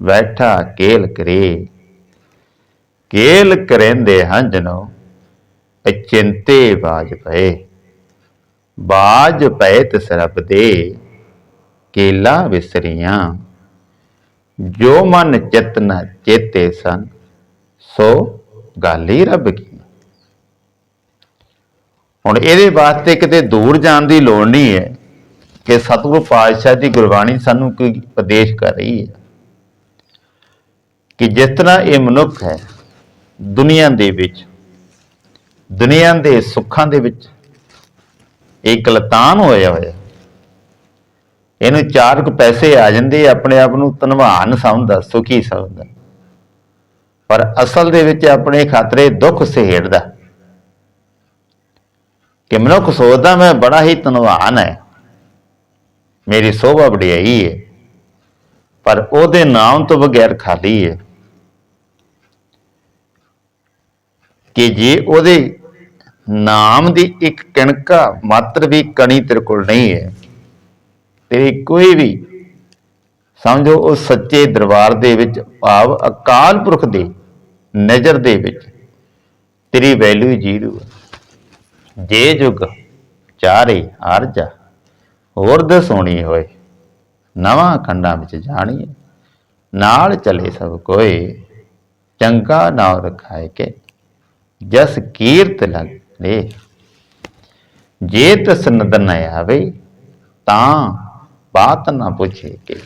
ਬੈਠਾ ਕੇਲ ਕਰੇ। ਕੇਲ ਕਰੇਂਦੇ ਹੰਜਨੋ ਅਚਿੰਤੇ ਬਾਜ ਪਏ। ਬਾਜ ਪਏ ਤਿਸ ਰਬ ਦੇ, ਕੇਲਾ ਵਿਸਰੀਆਂ। ਜੋ ਮਨ ਚਿਤ ਨ ਚੇਤੇ ਸਨ, ਸੋ ਗਾਲੀ ਰੱਬ ਕੀ। ਹੁਣ ਇਹਦੇ ਵਾਸਤੇ ਕਿਤੇ ਦੂਰ ਜਾਣ ਦੀ ਲੋੜ ਨਹੀਂ ਹੈ। ਕਿ ਸਤਿਗੁਰੂ ਪਾਤਸ਼ਾਹ ਦੀ ਗੁਰਬਾਣੀ ਸਾਨੂੰ ਕੋਈ ਉਪਦੇਸ਼ ਕਰ ਰਹੀ ਹੈ ਕਿ ਜਿਸ ਤਰ੍ਹਾਂ ਇਹ ਮਨੁੱਖ ਹੈ ਦੁਨੀਆ ਦੇ ਵਿੱਚ, ਦੁਨੀਆ ਦੇ ਸੁੱਖਾਂ ਦੇ ਵਿੱਚ, ਇਹ ਕਲਤਾਨ ਹੋਇਆ ਹੋਇਆ। ਇਹਨੂੰ ਚਾਰ ਕੁ ਪੈਸੇ ਆ ਜਾਂਦੇ, ਆਪਣੇ ਆਪ ਨੂੰ ਧਨਵਾਨ ਸਮਝਦਾ, ਸੁਖੀ ਸਮਝਦਾ। ਪਰ ਅਸਲ ਦੇ ਵਿੱਚ ਆਪਣੇ ਖਾਤਰੇ ਦੁੱਖ ਸਹੇੜਦਾ ਕਿ ਮਨੁੱਖ ਸੋਚਦਾ, ਮੈਂ ਬੜਾ ਹੀ ਧਨਵਾਨ ਹੈ। ਮੇਰੀ ਸੋਭਾ ਵਡਿਆਈ ਹੈ ਪਰ ਉਹਦੇ ਨਾਮ ਤੋਂ ਬਗੈਰ ਖਾਲੀ ਹੈ ਕਿ ਜੇ ਉਹਦੇ ਨਾਮ ਦੀ ਇੱਕ ਕਣਕਾ ਮਾਤਰ ਵੀ ਕਣੀ ਤੇਰੇ ਕੋਲ ਨਹੀਂ ਹੈ ਤੇਰੀ ਕੋਈ ਵੀ, ਸਮਝੋ ਉਹ ਸੱਚੇ ਦਰਬਾਰ ਦੇ ਵਿੱਚ, ਭਾਵ ਅਕਾਲ ਪੁਰਖ ਦੀ ਨਜ਼ਰ ਦੇ ਵਿੱਚ ਤੇਰੀ ਵੈਲਿਊ ਜ਼ੀਰੋ ਹੈ ਜੇ ਜੁਗ ਚਾਰੇ ਅਰਜਾ ਹੋਰ ਦਸੋਣੀ ਹੋਏ। ਨਵਾਂ ਖੰਡਾਂ ਵਿੱਚ ਜਾਣੀ ਨਾਲ ਚਲੇ ਸਭ ਕੋਈ ਚੰਗਾ ਨਾਮ ਰਖਾਏ ਕੇ। ਜਸ ਕੀਰਤ ਲਗੇ ਜੇ ਤਸ ਨਦਰ ਆਵੇ, ਤਾਂ ਬਾਤ ਨਾ ਪੁੱਛੇ ਕੇ।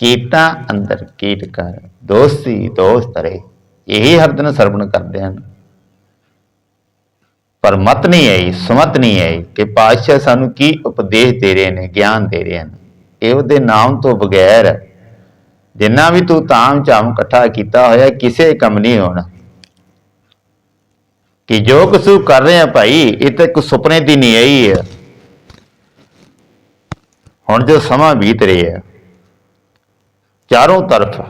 ਕੀਟਾਂ ਅੰਦਰ ਕੀਟ ਕਰ, ਦੋਸੀ ਦੋਸਤ ਰੇ ਇਹੀ ਹਰ ਦਿਨ ਸਰਵਣ ਕਰਦੇ ਹਨ। ਪਰ ਮਤ ਨਹੀਂ ਆਈ, ਸਮਤ ਨਹੀਂ ਆਈ ਕਿ ਪਾਤਸ਼ਾਹ ਸਾਨੂੰ ਕੀ ਉਪਦੇਸ਼ ਦੇ ਰਹੇ ਨੇ, ਗਿਆਨ ਦੇ ਰਹੇ ਹਨ ਇਹ ਉਹਦੇ ਨਾਮ ਤੋਂ ਬਗੈਰ ਜਿੰਨਾ ਵੀ ਤੂੰ ਤਾਮ ਝਾਮ ਇਕੱਠਾ ਕੀਤਾ ਹੋਇਆ, ਕਿਸੇ ਕੰਮ ਨਹੀਂ ਹੋਣਾ। ਕਿ ਜੋ ਕੁਛ ਕਰ ਰਹੇ ਆ ਭਾਈ, ਇਹ ਤਾਂ ਇੱਕ ਸੁਪਨੇ ਦੀ ਨਹੀਂ ਆਈ ਹੈ। ਹੁਣ ਜੋ ਸਮਾਂ ਬੀਤ ਰਿਹਾ ਹੈ, ਚਾਰੋਂ ਤਰਫ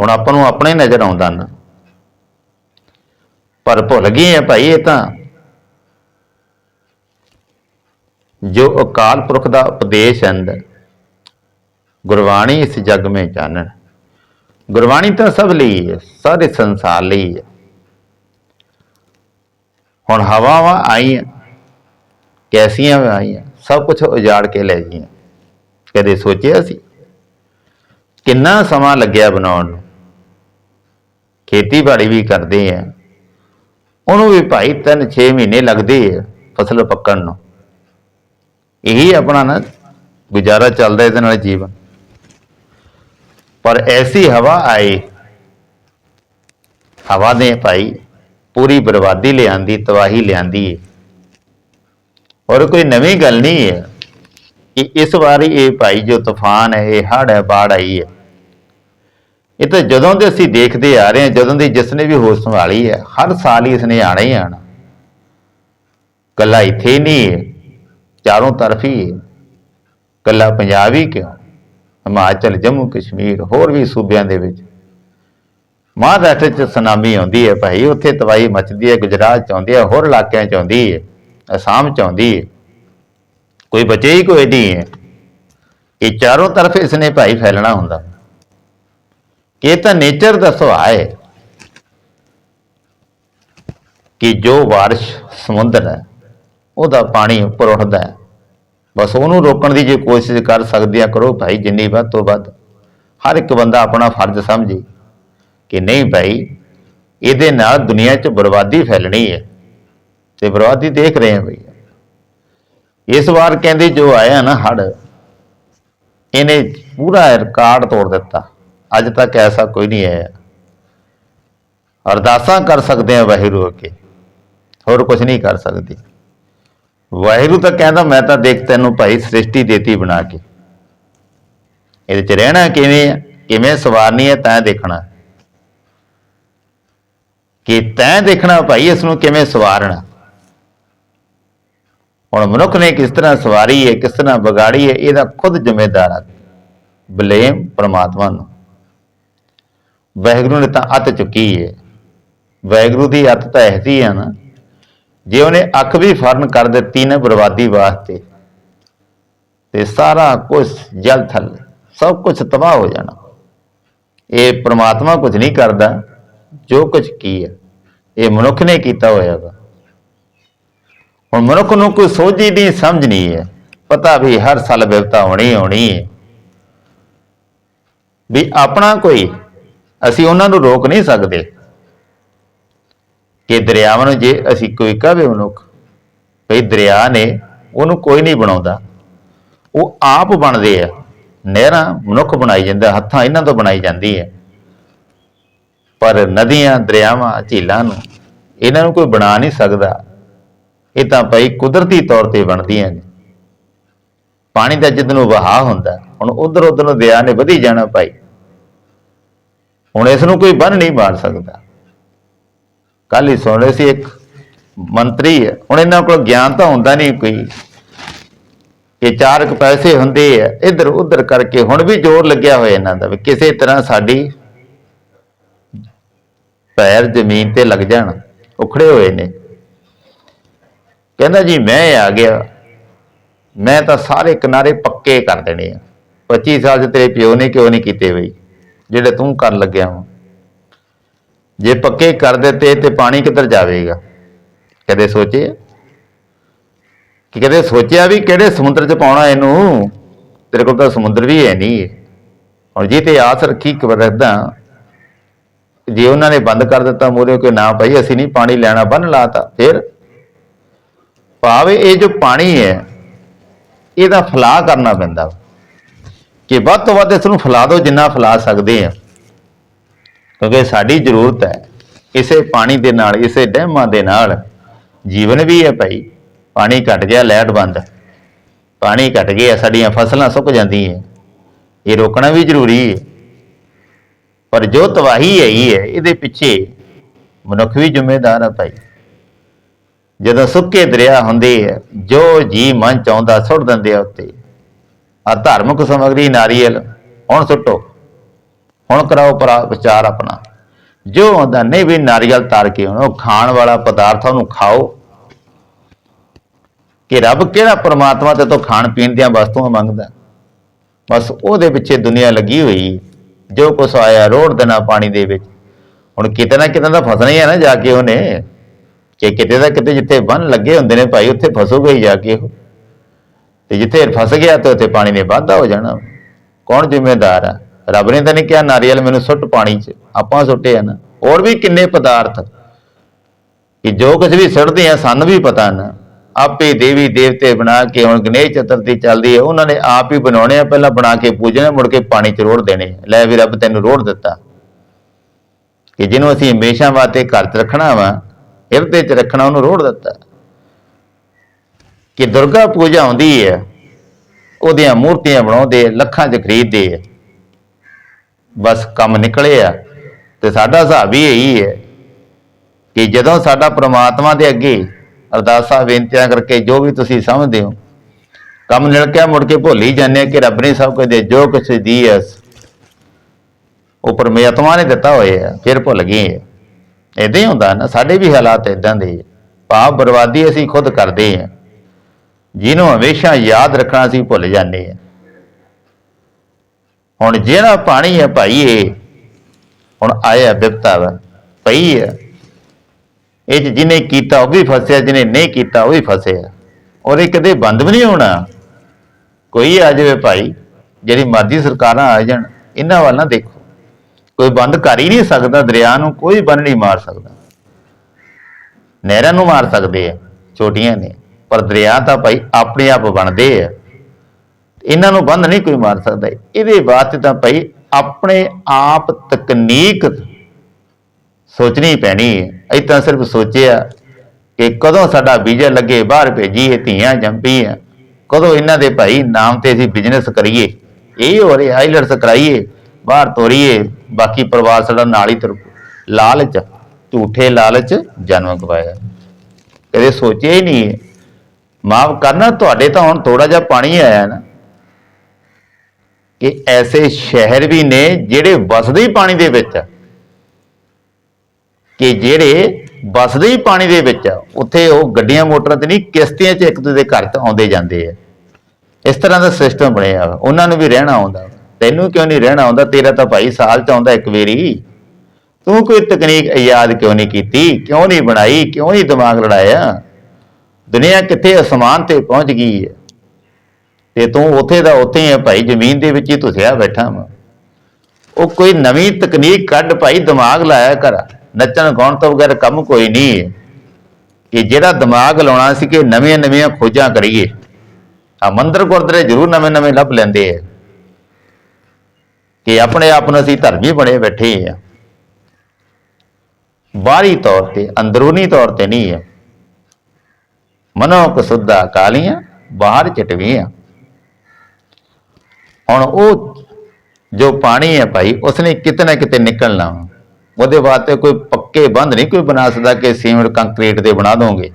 ਹੁਣ ਆਪਾਂ ਨੂੰ ਆਪਣੇ ਨਜ਼ਰ ਆਉਂਦਾ ਨਾ। ਪਰ ਭੁੱਲ ਗਏ ਆ ਭਾਈ ਇਹ ਤਾਂ। ਜੋ ਅਕਾਲ ਪੁਰਖ ਦਾ ਉਪਦੇਸ਼ ਅੰਦਰ, ਗੁਰਬਾਣੀ ਇਸ ਜਗ ਮੇ ਜਾਣਨ ਗੁਰਬਾਣੀ ਤਾਂ ਸਭ ਲਈ ਹੈ, ਸਾਰੇ ਸੰਸਾਰ ਲਈ ਹੈ। ਹੁਣ ਹਵਾਵਾਂ ਆਈਆਂ, ਕੈਸੀਆਂ ਵੀ ਆਈਆਂ, ਸਭ ਕੁਝ ਉਜਾੜ ਕੇ ਲੈ ਗਈਆਂ। ਕਦੇ ਸੋਚਿਆ ਸੀ, ਕਿੰਨਾ ਸਮਾਂ ਲੱਗਿਆ ਬਣਾਉਣ ਨੂੰ? ਖੇਤੀਬਾੜੀ ਵੀ ਕਰਦੇ ਆ। ਉਹਨੂੰ ਵੀ ਭਾਈ 3-6 ਮਹੀਨੇ ਲੱਗਦੇ ਆ ਫਸਲ ਪੱਕਣ ਨੂੰ। ਇਹੀ ਆਪਣਾ ਨਾ ਗੁਜ਼ਾਰਾ ਚੱਲਦਾ ਇਹਦੇ ਨਾਲ ਜੀਵਨ। ਪਰ ਐਸੀ ਹਵਾ ਆਈ ਹਵਾ ਨੇ ਭਾਈ ਪੂਰੀ ਬਰਬਾਦੀ ਲਿਆਂਦੀ, ਤਬਾਹੀ ਲਿਆਂਦੀ ਹੈ ਔਰ ਕੋਈ ਨਵੀਂ ਗੱਲ ਨਹੀਂ ਹੈ ਕਿ ਇਸ ਵਾਰੀ ਇਹ ਭਾਈ ਜੋ ਤੂਫਾਨ ਹੈ, ਇਹ ਹੜ੍ਹ ਹੈ, ਬਾੜ ਆਈ ਹੈ ਇਹ ਤਾਂ ਜਦੋਂ ਦੇ ਅਸੀਂ ਦੇਖਦੇ ਆ ਰਹੇ ਹਾਂ, ਜਦੋਂ ਦੀ ਜਿਸਨੇ ਵੀ ਹੋਸ਼ ਸੰਭਾਲੀ ਹੈ, ਹਰ ਸਾਲ ਹੀ ਇਸਨੇ ਆਣਾ ਹੀ ਆਣਾ। ਕੱਲਾ ਇੱਥੇ ਹੀ ਨਹੀਂ ਹੈ ਚਾਰੋਂ ਤਰਫ ਹੀ ਹੈ। ਕੱਲਾ ਪੰਜਾਬ ਹੀ ਕਿਉਂ? ਹਿਮਾਚਲ, ਜੰਮੂ, ਕਸ਼ਮੀਰ, ਹੋਰ ਵੀ ਸੂਬਿਆਂ ਦੇ ਵਿੱਚ। ਮਹਾਰਾਸ਼ਟਰ ਚ ਸੁਨਾਮੀ ਆਉਂਦੀ ਹੈ ਭਾਈ। ਉੱਥੇ ਤਬਾਹੀ ਮਚਦੀ ਹੈ, ਗੁਜਰਾਤ ਚ ਆਉਂਦੀ ਹੈ, ਹੋਰ ਇਲਾਕਿਆਂ ਚ ਆਉਂਦੀ ਹੈ, ਅਸਾਮ ਚ ਆਉਂਦੀ ਹੈ। ਕੋਈ ਬਚੇ ਹੀ ਕੋਈ ਨਹੀਂ ਹੈ। ਇਹ ਚਾਰੋਂ ਤਰਫ ਇਸਨੇ ਭਾਈ ਫੈਲਣਾ ਹੁੰਦਾ। ਕਿ ਇਹ ਤਾਂ ਨੇਚਰ ਦਾ ਸੁਭਾਅ ਹੈ। ਕਿ ਜੋ ਬਾਰਿਸ਼ ਸਮੁੰਦਰ ਹੈ ਉਹਦਾ ਪਾਣੀ ਉੱਪਰ ਉੱਠਦਾ ਹੈ। ਬਸ ਉਹਨੂੰ ਰੋਕਣ ਦੀ ਜੇ ਕੋਸ਼ਿਸ਼ ਕਰ ਸਕਦੇ ਆ, ਕਰੋ ਭਾਈ, ਜਿੰਨੀ ਵੱਧ ਤੋਂ ਵੱਧ। ਹਰ ਇੱਕ ਬੰਦਾ ਆਪਣਾ ਫਰਜ਼ ਸਮਝੇ ਕਿ ਨਹੀਂ ਭਾਈ, ਇਹਦੇ ਨਾਲ ਦੁਨੀਆ 'ਚ ਬਰਬਾਦੀ ਫੈਲਣੀ ਹੈ ਤੇ ਬਰਬਾਦੀ ਦੇਖ ਰਹੇ ਹਾਂ ਬਈ ਇਸ ਵਾਰ ਕਹਿੰਦੇ ਜੋ ਆਇਆ ਨਾ ਹੜ ਇਹਨੇ ਪੂਰਾ ਰਿਕਾਰਡ ਤੋੜ ਦਿੱਤਾ। ਅੱਜ ਤੱਕ ਐਸਾ ਕੋਈ ਨਹੀਂ ਆਇਆ। ਅਰਦਾਸਾਂ ਕਰ ਸਕਦੇ ਆ ਵਾਹਿਗੁਰੂ ਅੱਗੇ। ਹੋਰ ਕੁਝ ਨਹੀਂ ਕਰ ਸਕਦੇ। ਵਾਹਿਗੁਰੂ ਤਾਂ ਕਹਿੰਦਾ, ਮੈਂ ਤਾਂ ਦੇਖ ਤੈਨੂੰ ਭਾਈ ਸ੍ਰਿਸ਼ਟੀ ਦੇਤੀ ਬਣਾ ਕੇ। ਇਹਦੇ ਚ ਰਹਿਣਾ ਕਿਵੇਂ ਆ? ਕਿਵੇਂ ਸਵਾਰਨੀ ਹੈ, ਤੈਂ ਦੇਖਣਾ। ਕਿ ਤੈਂ ਦੇਖਣਾ ਭਾਈ, ਇਸ ਨੂੰ ਕਿਵੇਂ ਸਵਾਰਨਾ? ਹੁਣ ਮਨੁੱਖ ਨੇ ਕਿਸ ਤਰ੍ਹਾਂ ਸਵਾਰੀ ਹੈ, ਕਿਸ ਤਰ੍ਹਾਂ ਵਿਗਾੜੀ ਹੈ, ਇਹਦਾ ਖੁਦ ਜ਼ਿੰਮੇਦਾਰ ਹੈ ਬਲੇਮ ਪ੍ਰਮਾਤਮਾ ਨੂੰ। ਵਾਹਿਗੁਰੂ ਨੇ ਤਾਂ ਅੱਤ ਚੁੱਕੀ ਹੈ। ਵਾਹਿਗੁਰੂ ਦੀ ਅੱਤ ਤਾਂ ਐਸੀ ਹੈ ਨਾ। ਜੇ ਉਹਨੇ ਅੱਖ ਵੀ ਫਰਨ ਕਰ ਦਿੱਤੀ ਨਾ ਬਰਬਾਦੀ ਵਾਸਤੇ, ਤੇ ਸਾਰਾ ਕੁਝ ਜਲ ਥੱਲੇ, ਸਭ ਕੁਝ ਤਬਾਹ ਹੋ ਜਾਣਾ। ਇਹ ਪ੍ਰਮਾਤਮਾ ਕੁਝ ਨਹੀਂ ਕਰਦਾ, ਜੋ ਕੁਝ ਕੀ ਹੈ ਇਹ ਮਨੁੱਖ ਨੇ ਕੀਤਾ ਹੋਇਆ ਵਾ। ਹੁਣ ਮਨੁੱਖ ਨੂੰ ਕੋਈ ਸੋਝੀ ਨਹੀਂ ਸਮਝ ਨਹੀਂ ਹੈ। ਪਤਾ ਵੀ ਹਰ ਸਾਲ ਵਿਵਤਾ ਹੋਣੀ ਹੋਣੀ ਹੈ। ਵੀ ਆਪਣਾ ਕੋਈ, ਅਸੀਂ ਉਹਨਾਂ ਨੂੰ ਰੋਕ ਨਹੀਂ ਸਕਦੇ। ਕਿ ਦਰਿਆਵਾਂ ਨੂੰ ਜੇ ਅਸੀਂ ਕੋਈ ਕਹਵੇ ਮਨੁੱਖ, ਭਈ ਦਰਿਆ ਨੇ ਉਹਨੂੰ ਕੋਈ ਨਹੀਂ ਬਣਾਉਂਦਾ। ਉਹ ਆਪ ਬਣਦੇ ਆ। ਨਹਿਰਾਂ ਮਨੁੱਖ ਬਣਾਈ ਜਾਂਦਾ, ਹੱਥਾਂ ਇਹਨਾਂ ਤੋਂ ਬਣਾਈ ਜਾਂਦੀ ਹੈ ਪਰ ਨਦੀਆਂ, ਦਰਿਆਵਾਂ, ਝੀਲਾਂ ਨੂੰ ਇਹਨਾਂ ਨੂੰ ਕੋਈ ਬਣਾ ਨਹੀਂ ਸਕਦਾ। ਇਹ ਤਾਂ ਭਈ ਕੁਦਰਤੀ ਤੌਰ ਤੇ ਬਣਦੀਆਂ ਨੇ। ਪਾਣੀ ਦਾ ਜਿੱਦ ਵਹਾਅ ਹੁੰਦਾ। ਹੁਣ ਉਧਰ ਉਧਰ ਨੂੰ ਦਰਿਆ ਨੇ ਵਧੀ ਜਾਣਾ ਭਾਈ। ਹੁਣ ਇਸ ਨੂੰ ਕੋਈ ਬੰਨ ਨਹੀਂ ਮਾਰ ਸਕਦਾ। ਕੱਲ ਹੀ ਸੁਣ ਰਹੇ ਸੀ ਇੱਕ ਮੰਤਰੀ ਹੈ ਹੁਣ ਇਹਨਾਂ ਕੋਲ ਗਿਆਨ ਤਾਂ ਹੁੰਦਾ ਨਹੀਂ ਕੋਈ। ਇਹ ਚਾਰਕ ਪੈਸੇ ਹੁੰਦੇ ਆ, ਇੱਧਰ ਉੱਧਰ ਕਰਕੇ ਹੁਣ ਵੀ ਜ਼ੋਰ ਲੱਗਿਆ ਹੋਇਆ ਇਹਨਾਂ ਦਾ ਵੀ ਕਿਸੇ ਤਰ੍ਹਾਂ ਸਾਡੀ ਪੈਰ ਜ਼ਮੀਨ ਤੇ ਲੱਗ ਜਾਣ, ਉਖੜੇ ਹੋਏ ਨੇ। ਕਹਿੰਦਾ ਜੀ, ਮੈਂ ਆ ਗਿਆ, ਮੈਂ ਤਾਂ ਸਾਰੇ ਕਿਨਾਰੇ ਪੱਕੇ ਕਰ ਦੇਣੇ ਆ। 25 ਸਾਲ ਚ ਤੇਰੇ ਪਿਓ ਨੇ ਕਿਉਂ ਨਹੀਂ ਕੀਤੇ ਬਈ, ਜਿਹੜੇ ਤੂੰ ਕਰਨ ਲੱਗਿਆ ਵਾ। ਜੇ ਪੱਕੇ ਕਰ ਦਿੱਤੇ ਤੇ ਪਾਣੀ ਕਿੱਧਰ ਜਾਵੇਗਾ? ਕਦੇ ਸੋਚਿਆ? ਕਿ ਕਦੇ ਸੋਚਿਆ ਵੀ ਕਿਹੜੇ ਸਮੁੰਦਰ 'ਚ ਪਾਉਣਾ ਇਹਨੂੰ? ਤੇਰੇ ਕੋਲ ਤਾਂ ਸਮੁੰਦਰ ਵੀ ਹੈ ਨਹੀਂ। ਹੁਣ ਜੇ ਤੇ ਆਸ ਰੱਖੀ ਕਿ ਰੱਖਦਾ ਜੇ ਉਹਨਾਂ ਨੇ ਬੰਦ ਕਰ ਦਿੱਤਾ ਮੂਰੇ ਕਿ ਨਾ ਭਾਈ ਅਸੀਂ ਨਹੀਂ ਪਾਣੀ ਲੈਣਾ, ਬੰਨ ਲਾਤਾ, ਫਿਰ? ਭਾਵੇਂ ਇਹ ਜੋ ਪਾਣੀ ਹੈ, ਇਹਦਾ ਫਲਾਅ ਕਰਨਾ ਪੈਂਦਾ। ਕਿ ਵੱਧ ਤੋਂ ਵੱਧ ਇਸ ਨੂੰ ਫੈਲਾ ਦਿਓ ਜਿੰਨਾ ਫੈਲਾ ਸਕਦੇ ਆ। ਕਿਉਂਕਿ ਸਾਡੀ ਜ਼ਰੂਰਤ ਹੈ, ਇਸੇ ਪਾਣੀ ਦੇ ਨਾਲ, ਇਸੇ ਡੈਮਾਂ ਦੇ ਨਾਲ ਜੀਵਨ ਵੀ ਹੈ ਭਾਈ। ਪਾਣੀ ਘਟ ਗਿਆ, ਲੈਟ ਬੰਦ। ਪਾਣੀ ਘਟ ਗਿਆ, ਸਾਡੀਆਂ ਫਸਲਾਂ ਸੁੱਕ ਜਾਂਦੀਆਂ। ਇਹ ਰੋਕਣਾ ਵੀ ਜ਼ਰੂਰੀ ਹੈ। ਪਰ ਜੋ ਤਬਾਹੀ ਆਈ ਹੈ, ਇਹਦੇ ਪਿੱਛੇ ਮਨੁੱਖ ਵੀ ਜ਼ਿੰਮੇਦਾਰ ਹੈ ਭਾਈ। ਜਦੋਂ ਸੁੱਕੇ ਦਰਿਆ ਹੁੰਦੇ ਆ, ਜੋ ਜੀ ਮਨ ਚਾਹੁੰਦਾ ਸੁੱਟ ਦਿੰਦੇ ਆ ਉੱਤੇ। ਆ ਧਾਰਮਿਕ ਸਮਗਰੀ ਨਾਰੀਅਲ, ਹੁਣ ਸੁੱਟੋ। ਹੁਣ ਕਰਾਓ ਪਰਾ ਵਿਚਾਰ ਆਪਣਾ। ਜੋ ਹੁੰਦਾ ਨਹੀਂ ਵੀ ਨਾਰੀਅਲ ਤਾਰ ਕੇ ਹੁਣ ਉਹ ਖਾਣ ਵਾਲਾ ਪਦਾਰਥ ਉਹਨੂੰ ਖਾਓ। ਕਿ ਰੱਬ ਕਿਹੜਾ ਪਰਮਾਤਮਾ ਤੇ ਤੋਂ ਖਾਣ ਪੀਣ ਦੀਆਂ ਵਸਤੂਆਂ ਮੰਗਦਾ? ਬਸ ਉਹਦੇ ਪਿੱਛੇ ਦੁਨੀਆ ਲੱਗੀ ਹੋਈ। ਜੋ ਕੁਛ ਆਇਆ ਰੋੜ ਦੇਣਾ ਪਾਣੀ ਦੇ ਵਿੱਚ। ਹੁਣ ਕਿਤੇ ਨਾ ਕਿਤੇ ਤਾਂ ਫਸਣਾ ਹੀ ਹੈ ਨਾ ਜਾ ਕੇ ਉਹਨੇ। ਕਿ ਕਿਤੇ ਦਾ ਕਿਤੇ ਜਿੱਥੇ ਬੰਨ ਲੱਗੇ ਹੁੰਦੇ ਨੇ ਭਾਈ, ਉੱਥੇ ਫਸੂਗਾ ਹੀ ਜਾ ਕੇ ਉਹ। ਤੇ ਜਿੱਥੇ ਫਸ ਗਿਆ ਤੇ ਉੱਥੇ ਪਾਣੀ ਨੇ ਵਾਧਾ ਹੋ ਜਾਣਾ। ਕੌਣ ਜ਼ਿੰਮੇਦਾਰ ਆ? ਰੱਬ ਨੇ ਤਾਂ ਨਹੀਂ ਕਿਹਾ ਨਾਰੀਅਲ ਮੈਨੂੰ ਸੁੱਟ ਪਾਣੀ 'ਚ, ਆਪਾਂ ਸੁੱਟੇ ਆ ਨਾ ਹੋਰ ਵੀ ਕਿੰਨੇ ਪਦਾਰਥ? ਕਿ ਜੋ ਕੁਝ ਵੀ ਸੁੱਟਦੇ ਆ, ਸਾਨੂੰ ਵੀ ਪਤਾ ਨਾ ਆਪੇ ਦੇਵੀ ਦੇਵਤੇ ਬਣਾ ਕੇ ਹੁਣ ਗਣੇਸ਼ ਚਤੁਰਥੀ ਚੱਲਦੀ ਹੈ, ਉਹਨਾਂ ਨੇ ਆਪ ਹੀ ਬਣਾਉਣੇ ਆ, ਪਹਿਲਾਂ ਬਣਾ ਕੇ ਪੂਜਣੇ ਮੁੜ ਕੇ ਪਾਣੀ 'ਚ ਰੋੜ ਦੇਣੇ ਲੈ ਵੀ ਰੱਬ ਤੈਨੂੰ ਰੋੜ ਦਿੱਤਾ। ਕਿ ਜਿਹਨੂੰ ਅਸੀਂ ਹਮੇਸ਼ਾ ਵਾਸਤੇ ਘਰ 'ਚ ਰੱਖਣਾ ਵਾ, ਹਿਰਦੇ 'ਚ ਰੱਖਣਾ, ਉਹਨੂੰ ਰੋੜ ਦਿੱਤਾ। ਕਿ ਦੁਰਗਾ ਪੂਜਾ ਆਉਂਦੀ ਹੈ, ਉਹਦੀਆਂ ਮੂਰਤੀਆਂ ਬਣਾਉਂਦੇ ਲੱਖਾਂ 'ਚ ਖਰੀਦਦੇ ਆ। ਬਸ ਕੰਮ ਨਿਕਲੇ ਆ। ਤੇ ਸਾਡਾ ਹਿਸਾਬ ਹੀ ਇਹੀ ਹੈ ਕਿ ਜਦੋਂ ਸਾਡਾ ਪ੍ਰਮਾਤਮਾ ਦੇ ਅੱਗੇ ਅਰਦਾਸਾਂ ਬੇਨਤੀਆਂ ਕਰਕੇ ਜੋ ਵੀ ਤੁਸੀਂ ਸਮਝਦੇ ਹੋ, ਕੰਮ ਨਿਲਕਿਆ ਮੁੜ ਕੇ ਭੁੱਲ ਹੀ ਜਾਂਦੇ ਕਿ ਰੱਬ ਨੇ ਸਭ ਕੁਝ ਦੇ ਜੋ ਕੁਛ ਦੀ ਹੈ, ਉਹ ਪਰਮਾਤਮਾ ਨੇ ਦਿੱਤਾ ਹੋਇਆ ਫਿਰ ਭੁੱਲ ਗਏ ਆ। ਇਦਾਂ ਹੀ ਹੁੰਦਾ ਨਾ, ਸਾਡੇ ਵੀ ਹਾਲਾਤ ਇਦਾਂ ਦੇ ਆ। ਪਾਪ ਬਰਬਾਦੀ ਅਸੀਂ ਖੁਦ ਕਰਦੇ ਆ। ਜਿਹਨੂੰ ਹਮੇਸ਼ਾ ਯਾਦ ਰੱਖਣਾ ਅਸੀਂ ਭੁੱਲ ਜਾਂਦੇ ਆ। ਹੁਣ ਜਿਹੜਾ ਪਾਣੀ ਹੈ ਭਾਈ ਇਹ, ਹੁਣ ਆਇਆ ਬਿਪਤਾ ਵਾ, ਪਈ ਹੈ। ਇਹ 'ਚ ਜਿਹਨੇ ਕੀਤਾ ਉਹ ਵੀ ਫਸਿਆ ਜਿਹਨੇ ਨਹੀਂ ਕੀਤਾ ਉਹ ਵੀ ਫਸਿਆ। ਔਰ ਇਹ ਕਦੇ ਬੰਦ ਵੀ ਨਹੀਂ ਹੋਣਾ। ਕੋਈ ਆ ਜਾਵੇ ਭਾਈ, ਜਿਹੜੀ ਮਰਜ਼ੀ ਸਰਕਾਰਾਂ ਆ ਜਾਣ, ਇਹਨਾਂ ਵੱਲ ਨਾ ਦੇਖੋ। ਕੋਈ ਬੰਦ ਕਰ ਹੀ ਨਹੀਂ ਸਕਦਾ ਦਰਿਆ ਨੂੰ, ਕੋਈ ਬੰਨ ਨਹੀਂ ਮਾਰ ਸਕਦਾ। ਨਹਿਰਾਂ ਨੂੰ ਮਾਰ ਸਕਦੇ ਆ ਛੋਟੀਆਂ ਨੇ, ਪਰ ਦਰਿਆ ਤਾਂ ਭਾਈ ਆਪਣੇ ਆਪ ਬਣਦੇ ਆ। ਇਹਨਾਂ ਨੂੰ ਬੰਦ ਨਹੀਂ ਕੋਈ ਮਾਰ ਸਕਦਾ। ਇਹਦੇ ਵਾਸਤੇ ਤਾਂ ਭਾਈ ਆਪਣੇ ਆਪ ਤਕਨੀਕ ਸੋਚਣੀ ਪੈਣੀ ਹੈ। ਅਸੀਂ ਤਾਂ ਸਿਰਫ ਸੋਚਿਆ ਕਿ ਕਦੋਂ ਸਾਡਾ ਵੀਜ਼ਾ ਲੱਗੇ, ਬਾਹਰ ਭੇਜੀਏ, ਧੀਆਂ ਜੰਪੀਆਂ ਕਦੋਂ ਇਹਨਾਂ ਦੇ ਭਾਈ ਨਾਮ ਤੇ ਅਸੀਂ ਬਿਜ਼ਨਸ ਕਰੀਏ। ਇਹ ਹੋ ਰਿਹਾ ਆਈਲਟਸ ਕਰਾਈਏ, ਬਾਹਰ ਤੋਰੀਏ, ਬਾਕੀ ਪਰਿਵਾਰ ਸਾਡਾ ਨਾਲ ਹੀ ਤੁਰ ਲਾਲਚ, ਝੂਠੇ ਲਾਲਚ ਜਨਮ ਗਵਾਇਆ। ਕਦੇ ਸੋਚਿਆ ਹੀ ਨਹੀਂ ਮਾਫ ਕਰਨਾ, ਤੁਹਾਡੇ ਤਾਂ ਹੁਣ ਥੋੜਾ ਜਿਹਾ ਪਾਣੀ ਆਇਆ ਨਾ। ਕਿ ਐਸੇ ਸ਼ਹਿਰ ਵੀ ਨੇ ਜਿਹੜੇ ਵਸਦੇ ਹੀ ਪਾਣੀ ਦੇ ਵਿੱਚ ਆ। ਕਿ ਜਿਹੜੇ ਵਸਦੇ ਹੀ ਪਾਣੀ ਦੇ ਵਿੱਚ ਆ, ਉੱਥੇ ਉਹ ਗੱਡੀਆਂ ਮੋਟਰਾਂ ਤੇ ਨਹੀਂ, ਕਿਸ਼ਤੀਆਂ 'ਚ ਇੱਕ ਦੂਜੇ ਦੇ ਘਰ ਤੇ ਆਉਂਦੇ ਜਾਂਦੇ ਆ। ਇਸ ਤਰ੍ਹਾਂ ਦਾ ਸਿਸਟਮ ਬਣਿਆ ਵਾ। ਉਹਨਾਂ ਨੂੰ ਵੀ ਰਹਿਣਾ ਆਉਂਦਾ ਤੈਨੂੰ ਕਿਉਂ ਨਹੀਂ ਰਹਿਣਾ ਆਉਂਦਾ? ਤੇਰਾ ਤਾਂ ਭਾਈ ਸਾਲ ਚ ਆਉਂਦਾ ਇੱਕ ਵੇਰੀ। ਤੂੰ ਕੋਈ ਤਕਨੀਕ ਆਜ਼ਾਦ ਕਿਉਂ ਨਹੀਂ ਕੀਤੀ? ਕਿਉਂ ਨਹੀਂ ਬਣਾਈ? ਕਿਉਂ ਨਹੀਂ ਦਿਮਾਗ ਲੜਾਇਆ? ਦੁਨੀਆ ਕਿੱਥੇ ਅਸਮਾਨ ਤੇ ਪਹੁੰਚ ਗਈ ਹੈ? ਤੇ ਤੂੰ ਉੱਥੇ ਦਾ ਉੱਥੇ ਹੀ ਹੈ ਭਾਈ, ਜ਼ਮੀਨ ਦੇ ਵਿੱਚ ਹੀ ਤੁਸਿਆ ਬੈਠਾ ਵਾ। ਉਹ ਕੋਈ ਨਵੀਂ ਤਕਨੀਕ ਕੱਢ ਭਾਈ, ਦਿਮਾਗ ਲਾਇਆ ਕਰ। ਨੱਚਣ ਗਾਉਣ ਤੋਂ ਬਗੈਰ ਕੰਮ ਕੋਈ ਨਹੀਂ ਹੈ। ਕਿ ਜਿਹੜਾ ਦਿਮਾਗ ਲਾਉਣਾ ਸੀ ਕਿ ਨਵੀਆਂ ਨਵੀਆਂ ਖੋਜਾਂ ਕਰੀਏ। ਆ ਮੰਦਰ ਗੁਰਦੁਆਰੇ ਜ਼ਰੂਰ ਨਵੇਂ ਨਵੇਂ ਲੱਭ ਲੈਂਦੇ ਆ। ਕਿ ਆਪਣੇ ਆਪ ਨੂੰ ਅਸੀਂ ਧਰਮੀ ਬਣੇ ਬੈਠੇ ਆ। ਬਾਹਰੀ ਤੌਰ ਤੇ, ਅੰਦਰੂਨੀ ਤੌਰ ਤੇ ਨਹੀਂ ਹੈ ਮਨੋ ਕਸੁੱਧਾ ਕਾਲੀਆਂ ਬਾਹਰ ਚਟਵੀਆਂ ਹੁਣ ਉਹ ਜੋ ਪਾਣੀ ਹੈ ਭਾਈ, ਉਸਨੇ ਕਿਤੇ ਨਾ ਕਿਤੇ ਨਿਕਲਣਾ। ਵਾ। ਉਹਦੇ ਵਾਸਤੇ ਕੋਈ ਪੱਕੇ ਬੰਦ ਨਹੀਂ ਕੋਈ ਬਣਾ ਸਕਦਾ ਕਿ ਸੀਮੈਂਟ ਕੰਕਰੀਟ ਦੇ ਬਣਾ ਦੋਗੇ।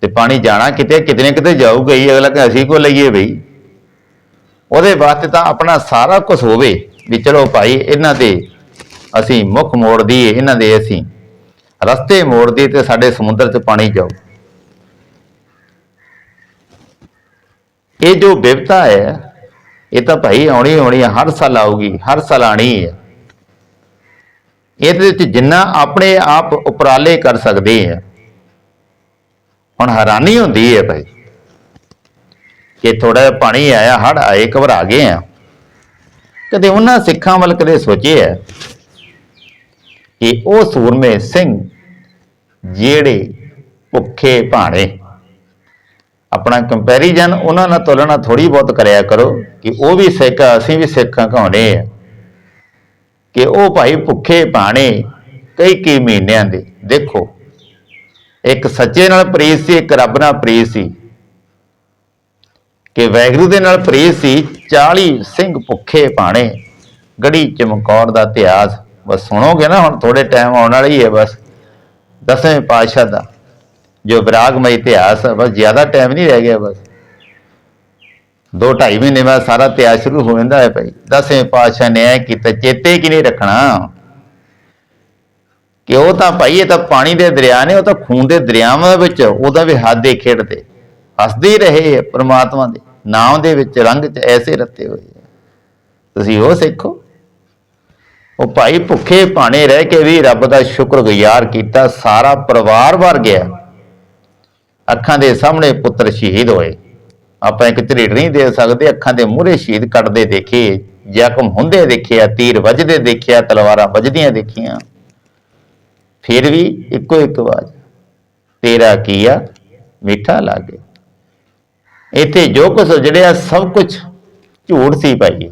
ਤੇ ਪਾਣੀ ਜਾਣਾ ਕਿਤੇ ਕਿਤੇ ਨਾ ਕਿਤੇ ਜਾਊਗਾ ਹੀ, ਅਗਲਾ ਕਿ ਅਸੀਂ ਕੋ ਲਈਏ ਬਈ? ਉਹਦੇ ਵਾਸਤੇ ਤਾਂ ਆਪਣਾ ਸਾਰਾ ਕੁਝ ਹੋਵੇ ਵੀ ਚਲੋ ਭਾਈ, ਇਹਨਾਂ ਦੇ ਅਸੀਂ ਮੁੱਖ ਮੋੜ ਦਈਏ ਇਹਨਾਂ ਦੇ ਅਸੀਂ ਰਸਤੇ ਮੋੜ ਦਈਏ ਤੇ ਸਾਡੇ ਸਮੁੰਦਰ 'ਚ ਪਾਣੀ ਜਾਊ। ਇਹ ਜੋ ਵਿਵਤਾ ਹੈ ਇਹ ਤਾਂ ਭਾਈ ਆਉਣੀ ਆਉਣੀ ਹਰ ਸਾਲ ਆਊਗੀ, ਹਰ ਸਾਲ ਆਣੀ ਹੈ ਇਹਦੇ ਵਿੱਚ ਜਿੰਨਾ ਆਪਣੇ ਆਪ ਉਪਰਾਲੇ ਕਰ ਸਕਦੇ ਆ, ਹੁਣ ਹੈਰਾਨੀ ਹੁੰਦੀ ਹੈ ਭਾਈ ਕਿ ਥੋੜਾ ਜਿਹਾ ਪਾਣੀ ਆਇਆ ਹੜ ਆਏ, ਘਬਰਾ ਗਏ ਆ। ਕਦੇ ਉਹਨਾਂ ਸਿੱਖਾਂ ਵੱਲ ਕਦੇ ਸੋਚਿਆ ਕਿ ਉਹ ਸੂਰਮੇ ਸਿੰਘ ਜਿਹੜੇ ਭੁੱਖੇ ਭਾਣੇ ਆਪਣਾ ਕੰਪੈਰੀਜ਼ਨ ਉਹਨਾਂ ਨਾਲ ਤੁਲਨਾ ਥੋੜੀ ਬਹੁਤ ਕਰਿਆ ਕਰੋ ਕਿ ਉਹ ਵੀ ਸਿੱਖ ਅਸੀਂ ਵੀ ਸਿੱਖਾਂ ਕਹਾਉਣੇ ਆ। ਕਿ ਉਹ ਭਾਈ ਭੁੱਖੇ ਪਾਣੇ ਕਈ ਕਈ ਮਹੀਨਿਆਂ ਦੇ, ਦੇਖੋ, ਇੱਕ ਸੱਚੇ ਨਾਲ ਪ੍ਰੀਤ ਸੀ, ਇੱਕ ਰੱਬ ਨਾਲ ਪ੍ਰੀਤ ਸੀ। ਕਿ ਵੈਗਰੂ ਦੇ ਨਾਲ ਪ੍ਰੀਤ ਸੀ 40 ਸਿੰਘ ਭੁੱਖੇ ਪਾਣੇ ਗੜੀ ਚਮਕੌਰ ਦਾ ਇਤਿਹਾਸ। ਬਸ ਸੁਣੋਗੇ ਨਾ, ਹੁਣ ਥੋੜੇ ਟਾਈਮ ਆਉਣ ਵਾਲੀ ਹੈ ਬਸ। ਦਸਵੇਂ ਪਾਤਸ਼ਾਹ ਦਾ। ਜੋ ਵਿਰਾਗਮਈ ਇਤਿਹਾਸ ਬਸ ਜ਼ਿਆਦਾ ਟਾਈਮ ਨਹੀਂ ਰਹਿ ਗਿਆ ਬਸ। ਦੋ ਢਾਈ ਮਹੀਨੇ ਬਾਅਦ ਸਾਰਾ ਇਤਿਹਾਸ ਸ਼ੁਰੂ ਹੋ ਜਾਂਦਾ ਹੈ ਭਾਈ। ਦਸਵੇਂ ਪਾਤਸ਼ਾਹ ਨੇ ਇਹ ਕੀਤਾ, ਚੇਤੇ ਕਿ ਨਹੀਂ ਰੱਖਣਾ? ਕਿ ਉਹ ਤਾਂ ਭਾਈ, ਇਹ ਤਾਂ ਪਾਣੀ ਦੇ ਦਰਿਆ ਨੇ, ਉਹ ਤਾਂ ਖੂਨ ਦੇ ਦਰਿਆਵਾਂ ਵਿੱਚ, ਉਹਦਾ ਵੀ ਹੱਦ ਖੇਡਦੇ ਹੱਸਦੇ ਰਹੇ ਆ ਪ੍ਰਮਾਤਮਾ ਦੇ। ਨਾਮ ਦੇ ਵਿੱਚ ਰੰਗ ਚ ਐਸੇ ਰੱਤੇ ਹੋਏ ਤੁਸੀਂ ਉਹ ਸਿੱਖੋ। ਉਹ ਭਾਈ ਭੁੱਖੇ ਭਾਣੇ ਰਹਿ ਕੇ ਵੀ ਰੱਬ ਦਾ ਸ਼ੁਕਰਗੁਜ਼ਾਰ ਕੀਤਾ, ਸਾਰਾ ਪਰਿਵਾਰ ਭਰ ਗਿਆ। ਅੱਖਾਂ ਦੇ ਸਾਹਮਣੇ ਪੁੱਤਰ ਸ਼ਹੀਦ ਹੋਏ। ਆਪਾਂ ਇੱਕ ਝਰੀਟ ਨਹੀਂ ਦੇ ਸਕਦੇ, ਅੱਖਾਂ ਦੇ ਮੂਹਰੇ ਸ਼ਹੀਦ ਕੱਟਦੇ ਦੇਖੇ, ਜ਼ਖਮ ਹੁੰਦੇ ਦੇਖਿਆ, ਤੀਰ ਵੱਜਦੇ ਦੇਖਿਆ, ਤਲਵਾਰਾਂ ਵੱਜਦੀਆਂ ਦੇਖੀਆਂ। ਫਿਰ ਵੀ ਇੱਕੋ ਇੱਕ ਆਵਾਜ਼, ਤੇਰਾ ਕੀਆ ਮਿੱਠਾ ਲਾਗੇ। ਇੱਥੇ ਜੋ ਕੁਝ ਜੜਿਆ, ਸਭ ਕੁਝ ਝੂਠ ਸੀ ਭਾਈ।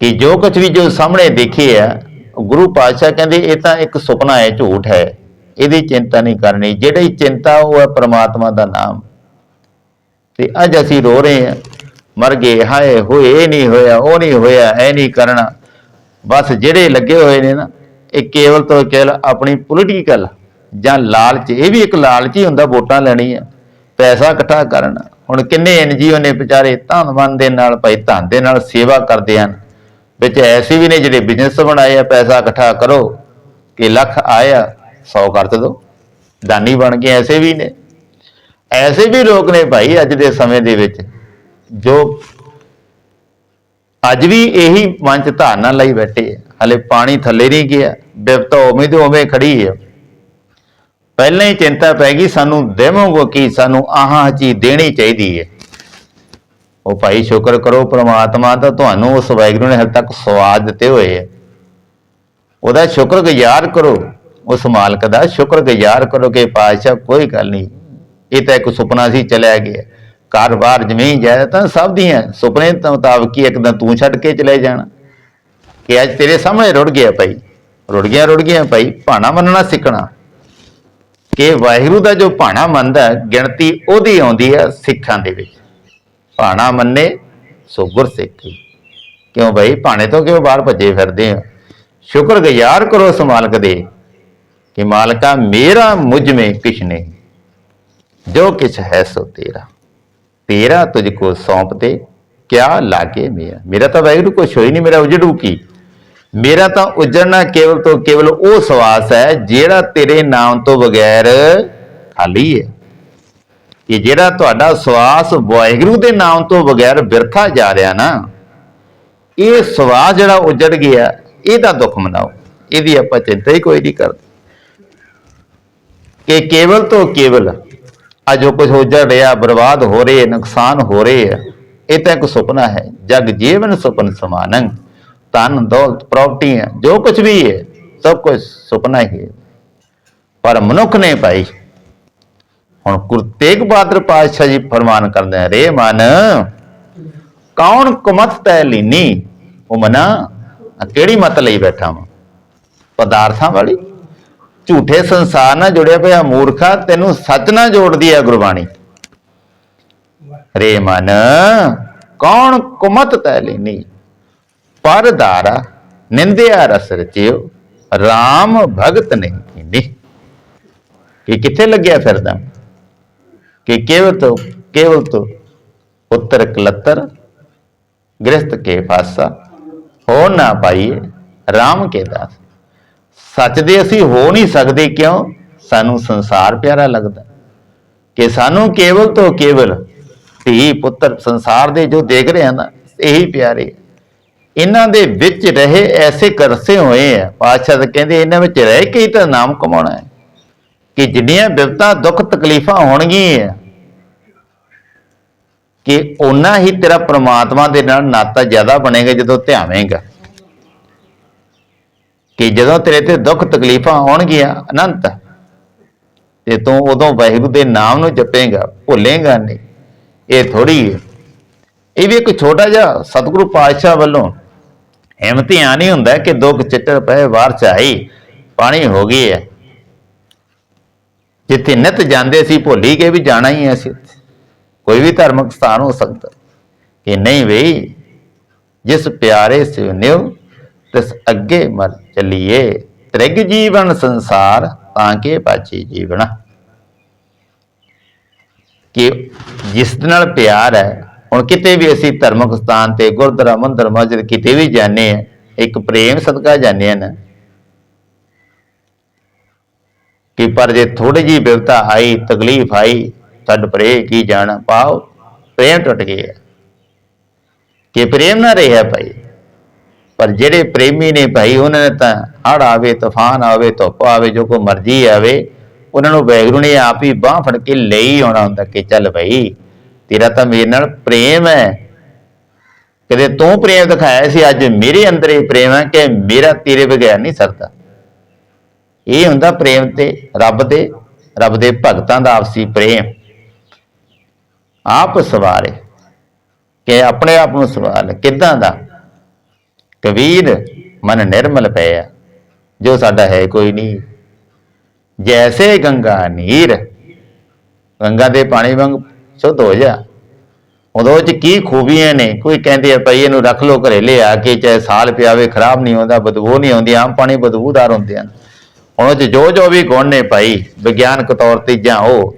ਕਿ ਜੋ ਕੁਝ ਵੀ ਜੋ ਸਾਹਮਣੇ ਦੇਖੇ ਆ, ਗੁਰੂ ਪਾਤਸ਼ਾਹ ਕਹਿੰਦੇ, ਇਹ ਤਾਂ ਇੱਕ ਸੁਪਨਾ ਹੈ, ਝੂਠ ਹੈ। ਇਹਦੀ ਚਿੰਤਾ ਨਹੀਂ ਕਰਨੀ। ਜਿਹੜੀ ਚਿੰਤਾ ਉਹ ਹੈ ਪ੍ਰਮਾਤਮਾ ਦਾ ਨਾਮ। ਤੇ ਅੱਜ ਅਸੀਂ ਰੋ ਰਹੇ ਹਾਂ। ਮਰ ਗਏ ਹਾਏ, ਹੋਏ, ਇਹ ਨਹੀਂ ਹੋਇਆ, ਉਹ ਨਹੀਂ ਹੋਇਆ, ਇਹ ਨਹੀਂ ਕਰਨਾ। ਬਸ ਜਿਹੜੇ ਲੱਗੇ ਹੋਏ ਨੇ ਨਾ, ਇਹ ਕੇਵਲ ਤੋਂ ਕੇਵਲ ਆਪਣੀ ਪੋਲੀਟੀਕਲ ਜਾਂ ਲਾਲਚ, ਇਹ ਵੀ ਇੱਕ ਲਾਲਚ ਹੀ ਹੁੰਦਾ ਵੋਟਾਂ ਲੈਣੀ ਆ। ਪੈਸਾ ਇਕੱਠਾ ਕਰਨਾ। ਹੁਣ ਕਿੰਨੇ ਐਨਜੀਓ ਨੇ ਵਿਚਾਰੇ ਧੰਨਵਾਨ ਦੇ ਨਾਲ, ਭਾਈ ਧਨ ਦੇ ਨਾਲ ਸੇਵਾ ਕਰਦੇ ਹਨ। ਵਿੱਚ ਐਸੇ ਵੀ ਨੇ ਜਿਹੜੇ ਬਿਜ਼ਨਸ ਬਣਾਏ ਆ, ਪੈਸਾ ਇਕੱਠਾ ਕਰੋ, ਕਿ ਲੱਖ ਆਇਆ। 100 ਕਰ ਦੋ। ਦਾਨੀ ਬਣ ਕੇ ਐਸੇ ਵੀ ਨੇ। ਐਸੇ ਵੀ ਲੋਕ ਨੇ ਭਾਈ ਅੱਜ ਦੇ ਸਮੇਂ ਦੇ ਵਿੱਚ, ਜੋ ਅੱਜ ਵੀ ਇਹੀ ਮੰਚ ਧਾਰਨਾ ਲਈ ਬੈਠੇ ਆ। ਹਲੇ ਪਾਣੀ ਥੱਲੇ ਨਹੀਂ ਗਿਆ, ਬਿਪਤਾ ਉਵੇਂ ਦੇ ਉਵੇਂ ਖੜੀ ਹੈ ਪਹਿਲਾਂ ਹੀ ਚਿੰਤਾ ਪੈ ਗਈ, ਸਾਨੂੰ ਦੇਵੋਗੇ ਕੀ, ਸਾਨੂੰ ਆਹਾਂ ਚੀਜ਼ ਦੇਣੀ ਚਾਹੀਦੀ ਹੈ। ਉਹ ਭਾਈ ਸ਼ੁਕਰ ਕਰੋ, ਪ੍ਰਮਾਤਮਾ ਦਾ ਤੁਹਾਨੂੰ ਉਸ ਵਾਹਿਗੁਰੂ ਨੇ ਹਲ ਤੱਕ ਸਵਾਦ ਦਿੱਤੇ ਹੋਏ ਹੈ ਉਹਦਾ ਸ਼ੁਕਰਗੁਜ਼ਾਰ ਕਰੋ। ਉਸ ਮਾਲਕ ਦਾ ਸ਼ੁਕਰਗੁਜ਼ਾਰ ਕਰੋ ਕਿ ਪਾਤਸ਼ਾਹ, ਕੋਈ ਗੱਲ ਨਹੀਂ। ਇਹ ਤਾਂ ਇੱਕ ਸੁਪਨਾ ਸੀ, ਚਲਿਆ ਗਿਆ। ਘਰ-ਬਾਰ ਜ਼ਮੀਨ ਜਾਇਦਾਦਾਂ ਸਭ ਦੀਆਂ ਸੁਪਨੇ ਦੇ ਮੁਤਾਬਕ ਹੀ ਇੱਕਦਮ ਤੂੰ ਛੱਡ ਕੇ ਚਲੇ ਜਾਣਾ। ਕਿ ਅੱਜ ਤੇਰੇ ਸਾਹਮਣੇ ਰੁੜ ਗਿਆ ਭਾਈ। ਰੁੜ ਗਿਆ ਰੁੜ ਗਿਆ ਭਾਈ। ਭਾਣਾ ਮੰਨਣਾ ਸਿੱਖਣਾ। ਕਿ ਵਾਹਿਗੁਰੂ ਦਾ ਜੋ ਭਾਣਾ ਮੰਨਦਾ, ਗਿਣਤੀ ਉਹਦੀ ਆਉਂਦੀ ਹੈ ਸਿੱਖਾਂ ਦੇ ਵਿੱਚ। ਭਾਣਾ ਮੰਨੇ, ਸੋ ਗੁਰ ਸਿੱਖੀ। ਕਿਉਂ ਭਾਈ? ਭਾਣੇ ਤੋਂ ਕਿਉਂ ਬਾਹਰ ਭੱਜੇ ਫਿਰਦੇ ਆ ਸ਼ੁਕਰਗੁਜ਼ਾਰ ਕਰੋ ਉਸ ਮਾਲਕ ਦੇ। ਕਿ ਮਾਲਕਾ, ਮੇਰਾ ਮੁਝ में ਕਿਛ ਨਹੀਂ। ਜੋ ਕਿਛ ਹੈ ਸੋ ਤੇਰਾ। ਤੇਰਾ ਤੁਝ ਕੋ ਸੌਂਪ ਦੇ, ਕਿਆ ਲਾਗੇ ਮੇਰਾ। ਮੇਰਾ ਤਾਂ ਵਾਹਿਗੁਰੂ ਕੁਛ ਹੋਈ ਨਹੀਂ, ਮੇਰਾ ਉਜੜੂ ਕੀ? ਮੇਰਾ ਤਾਂ ਉਜੜਨਾ ਕੇਵਲ ਤੋਂ ਕੇਵਲ ਉਹ ਸਵਾਸ ਹੈ, ਜਿਹੜਾ ਤੇਰੇ ਨਾਮ ਤੋਂ ਬਗੈਰ ਖਾਲੀ ਹੈ। ਕਿ ਜਿਹੜਾ ਤੁਹਾਡਾ ਸਵਾਸ ਵਾਹਿਗੁਰੂ ਦੇ ਨਾਮ ਤੋਂ ਬਗੈਰ ਬਿਰਥਾ ਜਾ ਰਿਹਾ ਨਾ, ਇਹ ਸਵਾਸ ਜਿਹੜਾ ਉਜੜ ਗਿਆ, ਇਹਦਾ ਦੁੱਖ ਮਨਾਓ। ਇਹਦੀ ਆਪਾਂ ਚਿੰਤਾ ਹੀ ਕੋਈ ਨਹੀਂ ਕਰਦੇ। ਕਿ ਕੇਵਲ ਤੋਂ ਕੇਵਲ ਆ ਜੋ ਕੁਝ ਉਜੜ ਰਿਹਾ, ਬਰਬਾਦ ਹੋ ਰਹੇ, ਨੁਕਸਾਨ ਹੋ ਰਹੇ ਆ, ਇਹ ਤਾਂ ਇੱਕ ਸੁਪਨਾ ਹੈ। ਜਗ ਜੀਵਨ ਸੁਪਨ ਸਮਾਨੰ, ਧਨ, ਦੌਲਤ ਪ੍ਰਾਪਰਟੀਆਂ ਜੋ ਕੁਝ ਵੀ ਹੈ, ਸਭ ਕੁਝ ਸੁਪਨਾ ਹੀ ਹੈ। ਪਰ ਮਨੁੱਖ ਨੇ ਭਾਈ, ਹੁਣ ਗੁਰੂ ਤੇਗ ਬਹਾਦਰ ਪਾਤਸ਼ਾਹ ਜੀ ਫਰਮਾਨ ਕਰਦੇ ਆ, ਰੇ ਮਨ, ਕੌਣ ਕੁਮਤ ਤੈ ਲੀਨੀ? ਉਹ ਮਨਾ ਕਿਹੜੀ ਮਤ ਲਈ ਬੈਠਾ ਵਾਂ? ਪਦਾਰਥਾਂ ਵਾਲੀ? ਝੂਠੇ ਸੰਸਾਰ ਨਾਲ ਜੁੜਿਆ ਪਿਆ ਮੂਰਖਾ ਤੈਨੂੰ ਸੱਚ ਨਾਲ ਜੋੜਦੀ ਹੈ ਗੁਰਬਾਣੀ। ਰੇ ਮਨ, ਕੌਣ ਕੁਮਤ ਤੈ ਲੀਨੀ? ਪਰਦਾਰਾ ਨਿੰਦਿਆ ਰਸ ਰਚਿਓ RAM ਭਗਤ ਨਹੀਂ ਕੀਨੀ। ਕਿ ਕਿੱਥੇ ਲੱਗਿਆ ਫਿਰਦਾ? ਕਿ ਕੇਵਲ ਤੋਂ ਕੇਵਲ ਤੋਂ ਉੱਤਰ ਕਲੱਤਰ ਗ੍ਰਸਤ ਕੇ ਫਾਸਾ, ਹੋ ਨਾ ਪਾਈਏ RAM ਕੇ ਦਾਸ। ਸੱਚ ਦੇ ਅਸੀਂ ਹੋ ਨਹੀਂ ਸਕਦੇ ਕਿਉਂ? ਸਾਨੂੰ ਸੰਸਾਰ ਪਿਆਰਾ ਲੱਗਦਾ। ਕਿ ਸਾਨੂੰ ਕੇਵਲ ਤੋਂ ਕੇਵਲ ਧੀ ਪੁੱਤਰ ਸੰਸਾਰ ਦੇ ਜੋ ਦੇਖ ਰਹੇ ਹਨ ਨਾ, ਇਹੀ ਪਿਆਰੇ ਇਹਨਾਂ ਦੇ ਵਿੱਚ ਰਹੇ ਐਸੇ ਕਰਸੇ ਹੋਏ ਆ। ਪਾਤਸ਼ਾਹ ਤਾਂ ਕਹਿੰਦੇ ਇਹਨਾਂ ਵਿੱਚ ਰਹਿ ਕੇ ਹੀ ਤਾਂ ਨਾਮ ਕਮਾਉਣਾ ਹੈ। ਕਿ ਜਿੰਨੀਆਂ ਬਿਪਤਾ ਦੁੱਖ ਤਕਲੀਫਾਂ ਹੋਣਗੀਆਂ ਕਿ ਓਨਾ ਹੀ ਤੇਰਾ ਪ੍ਰਮਾਤਮਾ ਦੇ ਨਾਲ ਨਾਤਾ ਜ਼ਿਆਦਾ ਬਣੇਗਾ ਜਦੋਂ ਧਿਆਵੇਂਗਾ। ਕਿ ਜਦੋਂ ਤੇਰੇ ਤੇ ਦੁੱਖ ਤਕਲੀਫਾਂ ਆਉਣਗੀਆਂ ਅਨੰਤ, ਤੇ ਤੂੰ ਉਦੋਂ ਵਾਹਿਗੁਰੂ ਦੇ ਨਾਮ ਨੂੰ ਜਪੇਂਗਾ, ਭੁੱਲੇਗਾ ਨਹੀਂ। ਇਹ ਥੋੜੀ ਹੈ। ਇਹ ਵੀ ਇੱਕ ਛੋਟਾ ਜਿਹਾ ਸਤਿਗੁਰੂ ਪਾਤਸ਼ਾਹ ਵੱਲੋਂ ਹਿੰਮਤੀਆਂ ਨਹੀਂ ਹੁੰਦਾ ਕਿ ਦੁੱਖ ਚਿੱਟਰ ਪਏ ਵਾਰ ਚਾਹੀ ਪਾਣੀ ਹੋ ਗਈ ਹੈ। ਜਿੱਥੇ ਨਿਤ ਜਾਂਦੇ ਸੀ ਭੁੱਲੀ ਕੇ ਵੀ ਜਾਣਾ ਹੀ ਹੈ ਅਸੀਂ ਕੋਈ ਵੀ ਧਾਰਮਿਕ ਸਥਾਨ ਹੋ ਸਕਦਾ। ਕਿ ਨਹੀਂ ਬਈ, ਜਿਸ ਪਿਆਰੇ ਸਿਵਨਿਓ ਤਿਸ ਅੱਗੇ ਮਰ ਚੱਲੀਏ। ਤ੍ਰਿਗ ਜੀਵਨ ਸੰਸਾਰ, ਤਾਂ ਕਿ ਪਾਚੀ ਜੀਵਨ। ਕਿ ਜਿਸ ਨਾਲ ਪਿਆਰ ਹੈ, ਹੁਣ ਕਿਤੇ ਵੀ ਅਸੀਂ ਧਾਰਮਿਕ ਸਥਾਨ ਤੇ ਗੁਰਦੁਆਰਾ ਮੰਦਰ, ਮਸਜਿਦ ਕਿਤੇ ਵੀ ਜਾਂਦੇ ਆ ਇੱਕ ਪ੍ਰੇਮ ਸਦਕਾ ਜਾਂਦੇ ਆ ਨਾ ਕਿ ਪਰ ਜੇ ਥੋੜੀ ਜੀ ਬਿਵਤਾ ਆਈ, ਤਕਲੀਫ ਆਈ ਛੱਡ ਪਰੇ ਕੀ ਜਾਣਾ? ਪਾਓ, ਪ੍ਰੇਮ ਟੁੱਟ ਗਿਆ। ਕਿ ਪ੍ਰੇਮ ਨਾ ਰਿਹਾ ਭਾਈ ਪਰ ਜਿਹੜੇ ਪ੍ਰੇਮੀ ਨੇ ਭਾਈ, ਉਹਨਾਂ ਨੇ ਤਾਂ ਹੜ ਆਵੇ, ਤੂਫਾਨ ਆਵੇ, ਧੁੱਪ ਆਵੇ, ਜੋ ਕੋ ਮਰਜ਼ੀ ਆਵੇ, ਉਹਨਾਂ ਨੂੰ ਵੈਗਰੂ ਨੇ ਆਪ ਹੀ ਬਾਹ ਫੜ ਕੇ ਲਈ ਆਉਣਾ ਹੁੰਦਾ ਕਿ ਚੱਲ ਭਾਈ, ਤੇਰਾ ਤਾਂ ਮੇਰੇ ਨਾਲ ਪ੍ਰੇਮ ਹੈ। ਕਦੇ ਤੂੰ ਪ੍ਰੇਮ ਦਿਖਾਇਆ ਸੀ, ਅੱਜ ਮੇਰੇ ਅੰਦਰ ਇਹ ਪ੍ਰੇਮ ਹੈ ਕਿ ਮੇਰਾ ਤੇਰੇ ਬਗੈਰ ਨਹੀਂ ਸਰਦਾ। ਇਹ ਹੁੰਦਾ ਪ੍ਰੇਮ ਤੇ ਰੱਬ ਦੇ ਰੱਬ ਦੇ ਭਗਤਾਂ ਦਾ ਆਪਸੀ ਪ੍ਰੇਮ। ਆਪ ਸਵਾਰੇ ਕਿ ਆਪਣੇ ਆਪ ਨੂੰ ਸਵਾਲ ਕਿੱਦਾਂ ਦਾ? ਕਬੀਰ ਮਨ ਨਿਰਮਲ ਪਿਆ ਜੋ ਸਾਡਾ ਹੈ ਕੋਈ ਨਹੀਂ। ਜੈਸੇ ਗੰਗਾ ਨੀਰ, ਗੰਗਾ ਦੇ ਪਾਣੀ ਵਾਂਗ ਸ਼ੁੱਧ ਹੋ ਜਾ। ਉਹਦੇ ਵਿੱਚ ਕੀ ਖੂਬੀਆਂ ਨੇ। ਕੋਈ ਕਹਿੰਦੇ ਆ, ਭਈ ਇਹਨੂੰ ਰੱਖ ਲੋ ਘਰੇ ਲਿਆ ਕੇ, ਚਾਹੇ ਸਾਲ ਪਿਆਵੇ, ਖਰਾਬ ਨਹੀਂ ਹੁੰਦਾ, ਬਦਬੂ ਨਹੀਂ ਆਉਂਦੀ, ਆਮ ਪਾਣੀ ਬਦਬੂਦਾਰ ਹੁੰਦੇ ਹਨ। ਹੁਣ ਉਹ 'ਚ ਜੋ ਜੋ ਵੀ ਗੁਣ ਨੇ ਭਾਈ, ਵਿਗਿਆਨਕ ਤੌਰ ਤੇ ਜਾਂ ਉਹ,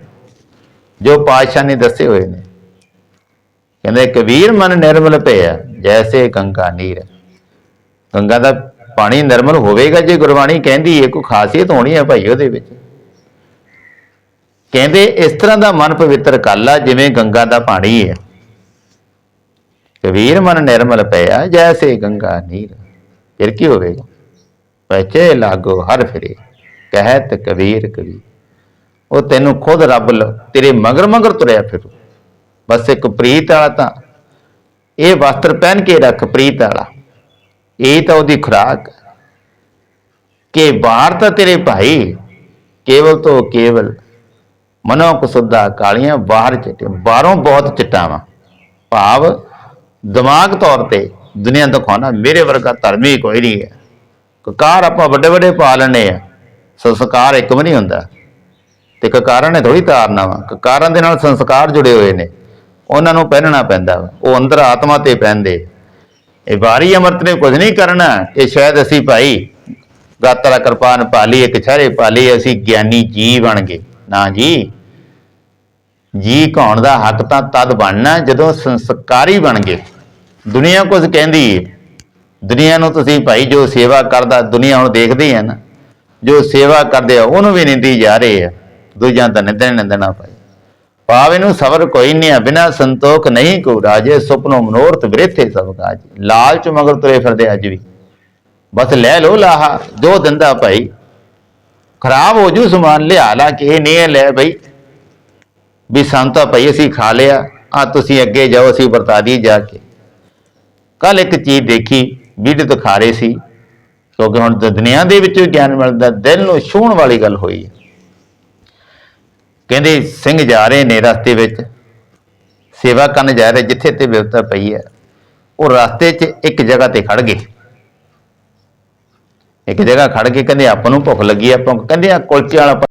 ਜੋ ਪਾਤਸ਼ਾਹ ਨੇ ਦੱਸੇ ਹੋਏ ਨੇ। ਕਹਿੰਦੇ ਕਬੀਰ ਮਨ ਨਿਰਮਲ ਪਿਆ, ਜੈਸੇ ਗੰਗਾ ਨੀਰ। ਗੰਗਾ ਦਾ ਪਾਣੀ ਨਿਰਮਲ ਹੋਵੇਗਾ ਜੇ ਗੁਰਬਾਣੀ ਕਹਿੰਦੀ ਹੈ ਕੋਈ ਖਾਸੀਅਤ ਹੋਣੀ ਹੈ ਭਾਈ ਉਹਦੇ ਵਿੱਚ। ਕਹਿੰਦੇ ਇਸ ਤਰ੍ਹਾਂ ਦਾ ਮਨ ਪਵਿੱਤਰ ਕਰ ਲਾ ਜਿਵੇਂ ਗੰਗਾ ਦਾ ਪਾਣੀ ਹੈ ਕਬੀਰ ਮਨ ਨਿਰਮਲ ਪਿਆ, ਜੈਸੇ ਗੰਗਾ ਨੀਰ। ਫਿਰ ਕੀ ਹੋਵੇਗਾ? ਪਛੇ ਲਾਗੋ ਹਰ ਫਿਰੇ, ਕਹਿਤ ਕਬੀਰ ਕਬੀਰ। ਉਹ ਤੈਨੂੰ ਖੁਦ ਰੱਬ ਲ- ਤੇਰੇ ਮਗਰ ਮਗਰ ਤੁਰਿਆ ਫਿਰੂ। ਬਸ ਇੱਕ ਪ੍ਰੀਤ ਵਾਲਾ ਤਾਂ, ਇਹ ਵਸਤਰ ਪਹਿਨ ਕੇ ਰੱਖ ਪ੍ਰੀਤ ਵਾਲਾ। ਇਹ ਤਾਂ ਉਹਦੀ ਖੁਰਾਕ ਕਿ ਬਾਹਰ ਤਾਂ ਤੇਰੇ ਭਾਈ, ਕੇਵਲ ਤੋਂ ਕੇਵਲ ਮਨੋ ਕੁਸੁੱਧਾ ਕਾਲੀਆਂ ਬਾਹਰ ਚਿੱਟੇ ਬਾਹਰੋਂ ਬਹੁਤ ਚਿੱਟਾ ਵਾ ਭਾਵ ਦਿਮਾਗ ਤੌਰ ਤੇ ਦੁਨੀਆ ਦਿਖਾਉਣਾ ਮੇਰੇ ਵਰਗਾ ਧਰਮੀ ਕੋਈ ਨਹੀਂ ਹੈ। ਕਕਾਰ ਆਪਾਂ ਵੱਡੇ ਵੱਡੇ ਪਾ ਲੈਣੇ ਆ ਸੰਸਕਾਰ ਇੱਕ ਵੀ ਨਹੀਂ ਹੁੰਦਾ। ਤੇ ਕਕਾਰਾਂ ਨੇ ਥੋੜੀ ਤਾਰਨਾ ਵਾ, ਕਕਾਰਾਂ ਦੇ ਨਾਲ ਸੰਸਕਾਰ ਜੁੜੇ ਹੋਏ ਨੇ। ਉਹਨਾਂ ਨੂੰ ਪਹਿਨਣਾ ਪੈਂਦਾ ਵਾ, ਉਹ ਅੰਦਰ ਆਤਮਾ ਤੇ ਪੈਂਦੇ। ਇਹ ਬਾਹਰੀ ਅਮਰਤ ਨੇ ਕੁਝ ਨਹੀਂ ਕਰਨਾ, ਇਹ ਸ਼ਾਇਦ ਅਸੀਂ ਭਾਈ ਗਾਤਰਾ ਕਿਰਪਾਨ ਪਾਲੀ ਇੱਕ ਛਾਰੇ ਪਾਲੀ ਅਸੀਂ ਗਿਆਨੀ ਜੀ ਬਣ ਗਏ। ਨਾ ਜੀ ਜੀ ਕਹਾਉਣ ਦਾ ਹੱਕ ਤਾਂ ਤਦ ਬਣਨਾ ਜਦੋਂ ਸੰਸਕਾਰੀ ਬਣ ਗਏ। ਦੁਨੀਆ ਕੁਝ ਕਹਿੰਦੀ ਹੈ ਦੁਨੀਆ ਨੂੰ ਤੁਸੀਂ ਭਾਈ ਜੋ ਸੇਵਾ ਕਰਦਾ, ਦੁਨੀਆ ਹੁਣ ਦੇਖਦੀ ਹੈ ਨਾ, ਜੋ ਸੇਵਾ ਕਰਦੇ ਆ, ਉਹਨੂੰ ਵੀ ਨਿੰਦੀ ਜਾ ਰਹੇ ਆ ਦੂਜਿਆਂ ਦਾ ਨਿੰਦਣ ਨਿੰਦਣਾ ਭਾਈ। ਪਾਵੇ ਨੂੰ ਸਬਰ ਕੋਈ ਨਹੀਂ ਆ, ਬਿਨਾ ਸੰਤੋਖ ਨਹੀਂ ਕੋ ਰਾਜੇ, ਸੁਪਨੋ ਮਨੋਰਥ ਵਿਰੇਥੇ ਸਭ ਕਾਜ। ਲਾਲਚ ਮਗਰ ਤੁਰੇ ਫਿਰਦੇ ਅੱਜ ਵੀ। ਬਸ ਲੈ ਲੋ ਲਾਹਾ ਜੋ ਦਿੰਦਾ ਭਾਈ। ਖਰਾਬ ਹੋ ਜੂ ਸਮਾਨ, ਲਿਆ ਲਾ ਕੇ ਇਹ ਨਹੀਂ ਹੈ ਲੈ ਬਈ। ਵੀ ਸਾਨੂੰ ਤਾਂ ਭਾਈ, ਅਸੀਂ ਖਾ ਲਿਆ, ਆ ਤੁਸੀਂ ਅੱਗੇ ਜਾਓ, ਅਸੀਂ ਵਰਤਾ ਦੀ ਜਾ ਕੇ। ਕੱਲ ਇੱਕ ਚੀਜ਼ ਦੇਖੀ ਵੀਡੀਓ ਦਿਖਾ ਰਹੇ ਸੀ। ਕਿਉਂਕਿ ਹੁਣ ਦ- ਦੁਨੀਆ ਦੇ ਵਿੱਚ ਗਿਆਨ ਮਿਲਦਾ, ਦਿਲ ਨੂੰ ਛੂਹਣ ਵਾਲੀ ਗੱਲ ਹੋਈ ਹੈ। ਕਹਿੰਦੇ, ਸਿੰਘ ਜਾ ਰਹੇ ਨੇ ਰਸਤੇ ਵਿੱਚ। ਸੇਵਾ ਕਰਨ ਜਾ ਰਹੇ, ਜਿੱਥੇ ਤੇ ਵਿਵਤਾ ਪਈ ਹੈ। ਉਹ ਰਸਤੇ 'ਚ ਇੱਕ ਜਗ੍ਹਾ ਤੇ ਖੜ ਗਏ। ਇੱਕ ਜਗ੍ਹਾ ਖੜ ਕੇ ਕਹਿੰਦੇ, ਆਪਾਂ ਨੂੰ ਭੁੱਖ ਲੱਗੀ ਆ, ਆਪਾਂ ਕਹਿੰਦੇ ਆ ਕੁਲਚੇ ਵਾਲਾ